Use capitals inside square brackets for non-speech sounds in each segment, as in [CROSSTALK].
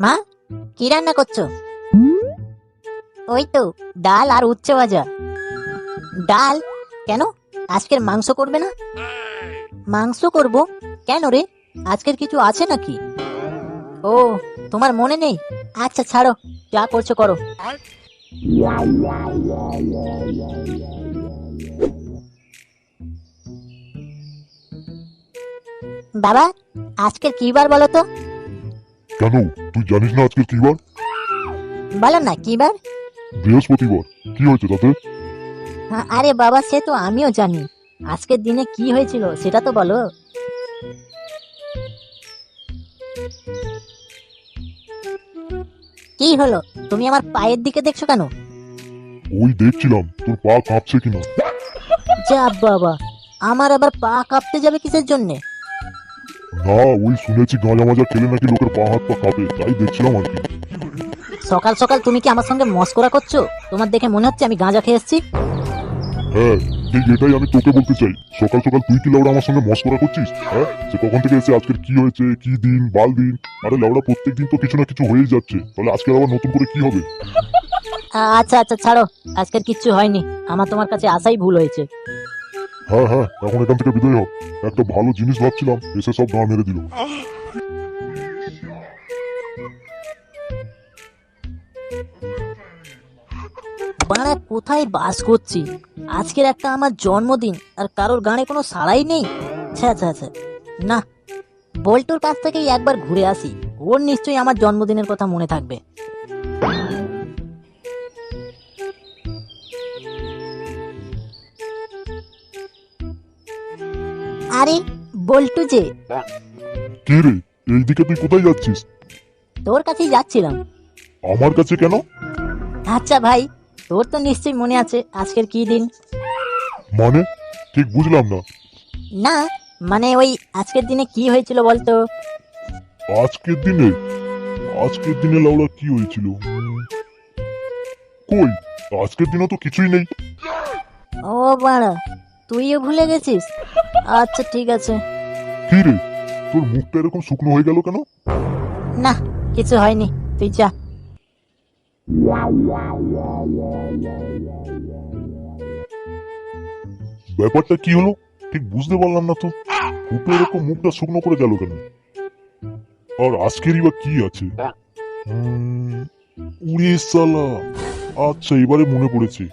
মা, কি রান্না করছ? ওই তো ডাল আর উচ্ছে ভাজা। ডাল? কেন? আজকের মাংস করবে না? মাংস করব? কেন রে? আজকের কিছু আছে নাকি? ও, তোমার মনে নেই? আচ্ছা ছাড়ো, যা করছ করো। বাবা আজকের কি বার বলো তো? কেন? তুই জানিস না আজকে কি বার? বলো না কি বার? বৃহস্পতিবার। কি হয়েছে তাতে? আরে বাবা সে তো আমিও জানি। আজকের দিনে কি হয়েছিল সেটা তো বলো। কি হলো? তুমি আমার পায়ের দিকে দেখছ কেন? ওই দেখছিলাম তোর পা কাঁপছে কিনা। যা বাবা আমার আবার পা কাঁপতে যাবে কিসের জন্যে? না ওই শুনেছি গাঁজা মাজা খেলে নাকি লোকের পা হাত পা কাঁপে তাই দেখছিলাম আর কি। সকাল সকাল তুমি কি আমার সঙ্গে মস্করা করছ? তোমার দেখে মনে হচ্ছে আমি গাঁজা খেয়ে এসেছি? হ্যাঁ ঠিক এটাই আমি তোকে বলতে চাই। সকাল সকাল তুই কি লাউড়া আমার সঙ্গে মস্করা করছিস হ্যাঁ? সে কখন থেকে এসে আজকের কি হয়েছে কি দিন বাল দিন? আরে লাউড়া প্রত্যেক দিন তো কিছু না কিছু হয়েই যাচ্ছে। তাহলে আজকে আবার নতুন করে কি হবে? আচ্ছা আচ্ছা ছাড়ো। আজকের কিচ্ছু হয়নি। আমার তোমার কাছে আসাই ভুল হয়েছে। হ্যাঁ হ্যাঁ এখন এখান থেকে বিদায় হোক। একটা ভালো জিনিস ভাবছিলাম, এসে সব দাঁড় মেরে দিল। বাড়া, কোথায় বাস করছি? আজকের একটা আমার জন্মদিন, আর কারোর গানে কোনো সাড়াই নেই? আচ্ছা না, বল্টুর কাছ থেকেই একবার ঘুরে আসি। ওর নিশ্চয়ই আমার জন্মদিনের কথা মনে থাকবে। আরে বল্টু যে। কে রে? এইদিকে তুই কোথায় যাচ্ছিস? তোর কাছেই যাচ্ছিলাম। আমার কাছে কেন? আচ্ছা ভাই তোর তো নিশ্চয়ই মনে আছে আজকের কি দিন। মানে? ঠিক বুঝলাম না। না মানে ওই আজকের দিনে কি হয়েছিল বলতো? আজকের দিনে? আজকের দিনে লাউড়া কি হয়েছিল? কই? আজকের দিনে তো কিছুই নেই। ও বাড়া তুইও ভুলে গেছিস? আচ্ছা ঠিক আছে। কি রে? তোর মুখটা এরকম শুকনো হয়ে গেল কেন? না কিছু হয়নি। তুই যা। ব্যাপারটা কি হলো? ঠিক বুঝতে পারলাম না তো। ফুটো এরকম মুখটা শুকনো করে গেল কেন? আর আজকেরই বা কি আছে? উড়ে সালা। আচ্ছা এবারে মনে পড়েছে।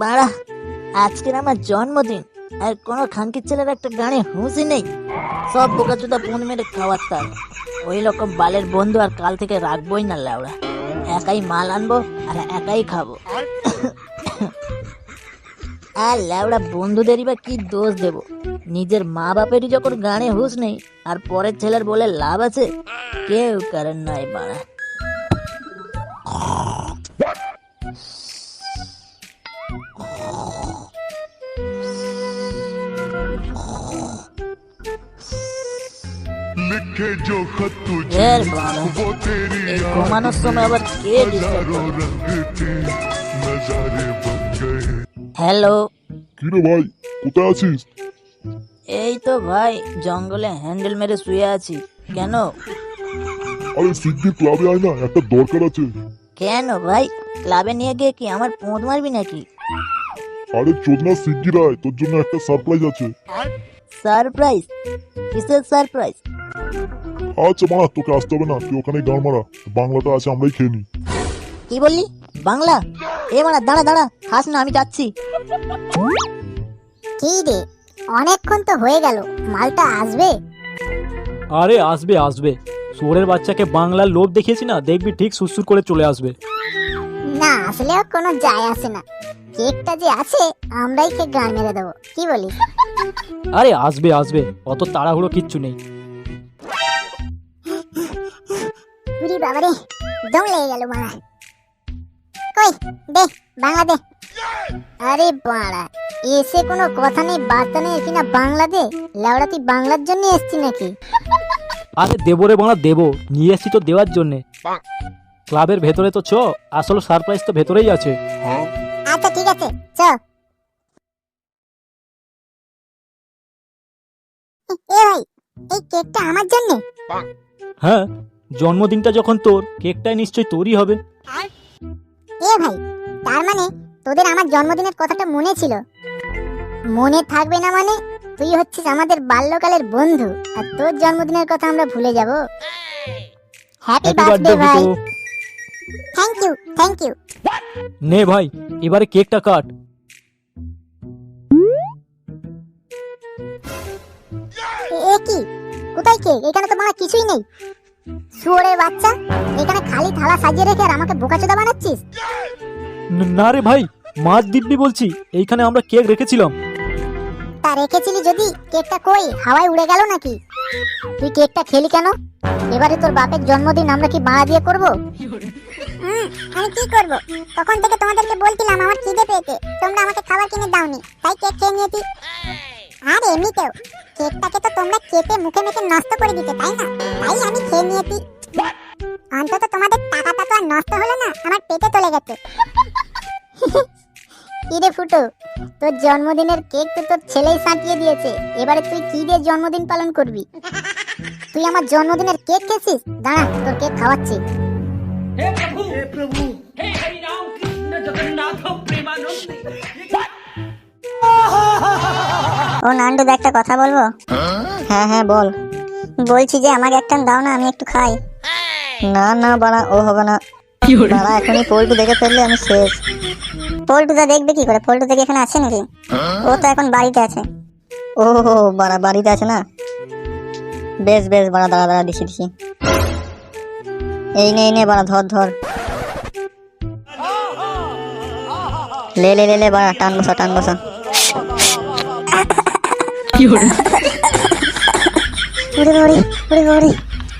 বাড়া, আজকের আমার জন্মদিন, আর কোনো খানকির ছেলের একটা গানে হুঁসি নেই। সব বোকাচোদা ফোন মেরে খাওয়ার তার। ওই রকম বালের বন্ধু আর কাল থেকে রাখবোই না লাউড়া একাই মাল আনব আর একাই খাব। আর ল্যাওড়া বন্ধুদেরই বা কি দোষ দেব নিজের মা বাপেরই যখন গানে হুঁশ নেই আর পরের ছেলের বলে লাভ আছে কেউ কারণ নয় বাড়া लिखे जो खत तुझे এর বাড়া वो तेरी এই ঘুমানোর সময় আবার কে ডিস্টার্ব हजारों रंग के नजारे बन गए হ্যালো। কি রে ভাই কোথায় আছিস? এই তো ভাই জঙ্গলে হ্যান্ডেল মেরে শুয়ে আছি। কেন? আরে শিগগির ক্লাবে আয় না একটা দরকার আছে। কেন ভাই? ক্লাবে নিয়ে গিয়ে কি আমার পোঁত মারবি নাকি? আরে চোদনা শিগগির আয় তোর জন্য একটা সারপ্রাইজ আছে। সারপ্রাইজ কিসের সারপ্রাইজ আচ্ছা মারা তোকে আসতে হবে না তুই ওখানে গান মারা। বাংলাটা আছে আমরাই খেয়ে নিই। কি বললি? বাংলা? এ মারা দাঁড়া দাঁড়া। খাস না আমি যাচ্ছি। কি রে? অনেকক্ষণ তো হয়ে গেল মালটা আসবে? আরে আসবে আসবে। শুয়োরের বাচ্চাকে বাংলার লোভ দেখিয়েছি না দেখবি ঠিক সুরসুর করে চলে আসবে। না আসলেও কোনো যায় আসে না। কেকটা যে আছে আমরাই কেক গান মেরে দেবো। কি বলিস? আরে আসবে আসবে। অত তাড়াহুড়ো কিচ্ছু নেই। বাবারে দম লেগে গেল মারা কই দে বাংলা দে। আরে বাড়া এসে কোনো কথা নেই বার্তা নেই কিনা বাংলা দে লেওড়া তুই বাংলার জন্য এসছি নাকি? আরে দেবো রে বাংলা দেবো নিয়ে এসছি তো দেওয়ার জন্যে। ক্লাবের ভেতরে তো চ আসল সারপ্রাইজ তো ভেতরেই আছে। আচ্ছা ঠিক আছে চ। এ ভাই এই কেকটা আমার জন্য? হ্যাঁ জন্মদিনটা যখন তোর কেকটাই নিশ্চয়ই তোরই হবে। এ ভাই তার মানে তোদের আমার জন্মদিনের কথাটা মনে ছিল। মনে থাকবে না মানে তুই হচ্ছিস আমাদের বাল্যকালের বন্ধু। আর তোর জন্মদিনের কথা আমরা ভুলে যাব। হ্যাপি বার্থডে ভাই। থ্যাংক ইউ থ্যাংক ইউ নে ভাই এবারে কেকটা কাট। এ কি? কোথায় কেক? এখানে তো মারা কিছুই নেই। শুয়োরের বাচ্চা এখানে খালি থালা সাজিয়ে রেখে আর আমাকে বোকাচোদা বানাচ্ছিস? ন- রে ভাই মাছ দিব্যি বলছি এইখানে আমরা কেক রেখেছিলাম। তা রেখেছিলি যদি কেকটা কই? হাওয়ায় উড়ে গেল নাকি? তুই কেকটা খেলি কেন? এবারে তোর বাপের জন্মদিন আমরা কি বাড়া দিয়ে করব? আমি কি করব? তখন থেকে তোমাদেরকে বলছিলাম আমার খিদে পেয়েছে। তোমরা আমাকে খাবার কিনে দাওনি তাই কেক খেয়ে নিয়েছি। আর এমনিতেও কেকটাকে তো তোমরা কেটে মুখে মুখে নষ্ট করে দিতে তাই না? তাই আমি খেয়ে নিয়েছি। অন্তত তোমাদের টাকাটা তো আর নষ্ট হলো না আমার পেটে চলে গেছে। [LAUGHS] ইরে ফুটো তোর জন্মদিনের কেক তো তোর ছেলেই সাজিয়ে দিয়েছে এবারে তুই কি দিয়ে জন্মদিন পালন করবি? তুই আমার জন্মদিনের কেক খেয়েছিস? দাঁড়া তোর কেক খাওয়াচ্ছি। হে প্রভু হে প্রভু হে হরি কৃষ্ণ জগন্নাথ ও নান্ডুদা একটা কথা বলব? হ্যাঁ? হ্যাঁ? হ্যাঁ বল। বলছি যে আমাকে একটা দাও না আমি একটু খাই। হ্যাঁ, না না বাড়া ও হবে না। বাড়া এখনই পল্টু দেখে ফেললে আমি শেষ। পল্টুদা দেখবে কি করে? পল্টু দেখে এখানে আছে নাকি? ও তো এখন বাড়িতে আছে। ও বাড়া বাড়িতে আছে না? বেশ বেশ বাড়া দাঁড়া দাঁড়া দিছি দিছি। এই নে এই নে বাড়া ধর ধর। লে লে লে লে বাড়া টান বসা টান বসা। উড়ে বাড়ি উড়ে বাড়ি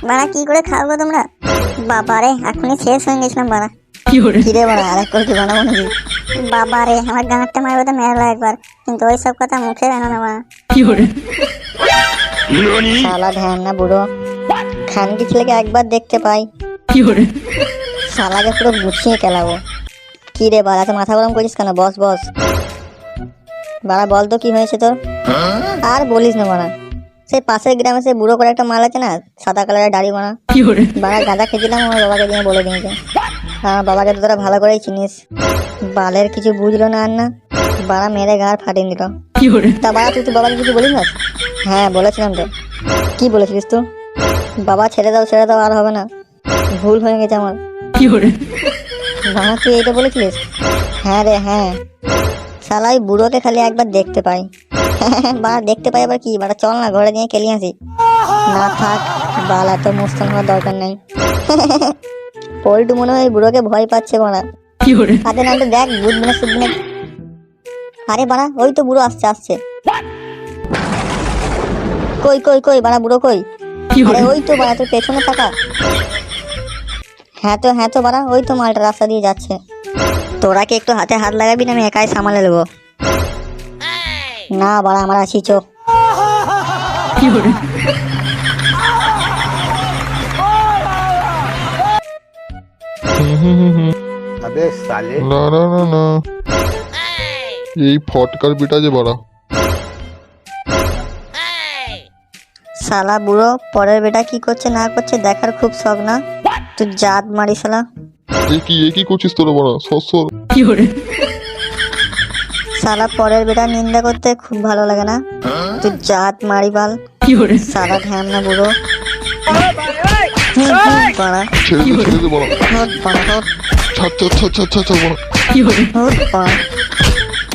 বাড়া কি করে খাব তোমরা? বাবারে এখনই শেষ হয়ে গেছিলাম বাড়া। কিরে? বাড়া আরেক করে কি বানাবো নাকি? বাবারে আমার গাঁটটা মারবে তো মেরলো একবার কিন্তু ওই সব কথা মুখে বেরো না বাড়া। শালা ধ্যান না বুড়ো। খানকি ছেলেকে একবার দেখতে পাই। শালাকে পুরো গুছিয়ে খেলাবো। কি রে বাড়া তো মাথা গরম করিস কেন? বস বস। বাড়া বল তো কি হয়েছে তোর? আর বলিস না বাড়া। সেই পাশের গ্রামে সেই বুড়ো করে একটা মাল আছে না সাদা কালারের দাড়ি বানা। বাড়া গাঁদা খেয়েছিলাম আমার বাবাকে দিয়ে বলে দিয়েছে। হ্যাঁ বাবাকে তো তোরা ভালো করেই চিনিস। বালের কিছু বুঝলো না আর না বাড়া মেরে গাড় ফাটিয়ে দিল। তা বাবা তুই তো বাবাকে কিছু বলিস না? হ্যাঁ বলেছিলাম তো। কি বলেছিলিস তুই? বাবা ছেড়ে দাও ছেড়ে দাও আর হবে না। ভুল হয়ে গেছে আমার। বাবা তুই এইটা বলেছিলিস? হ্যাঁ রে হ্যাঁ। শালা ওই বুড়োকে খালি একবার দেখতে পাই। [LAUGHS] বাড়া দেখতে পাই আবার কি বাড়া চল না ঘরে নিয়ে খেলি আসি না থাক বাল এত মুস্তান হওয়ার দরকার নেই। [LAUGHS] পল্টু মনে হয় বুড়োকে ভয় পাচ্ছে বাড়া। হাতে না তো দেখ বুধ মানে সুদ মানে আরে বাড়া ওই তো বুড়ো আসছে আসছে। কই কই কই বাড়া বুড়ো কই? আরে ওই তো বাড়া তোর পেছনে থাকা। হ্যাঁ তো হ্যাঁ তো বাড়া ওই তো মালটা রাস্তা দিয়ে যাচ্ছে। তোরা কি একটু হাতে হাত লাগাবি না আমি একাই সামালে নেব না বাড়া আমরা আছি চো না না না না। এই ফটকার বিটা যে বাড়া। শালা বুড়ো পরের বেটা কি করছে না করছে দেখার খুব শখ না? তুই জাত মারি সালা এ কি কি করছিস তোরা বড়? সর। কি করে? শালা পরের বেটা নিন্দা করতে খুব ভালো লাগে না। তুই জাত মারি বাল সারা ঢ্যাম না বুড়ো। হুম,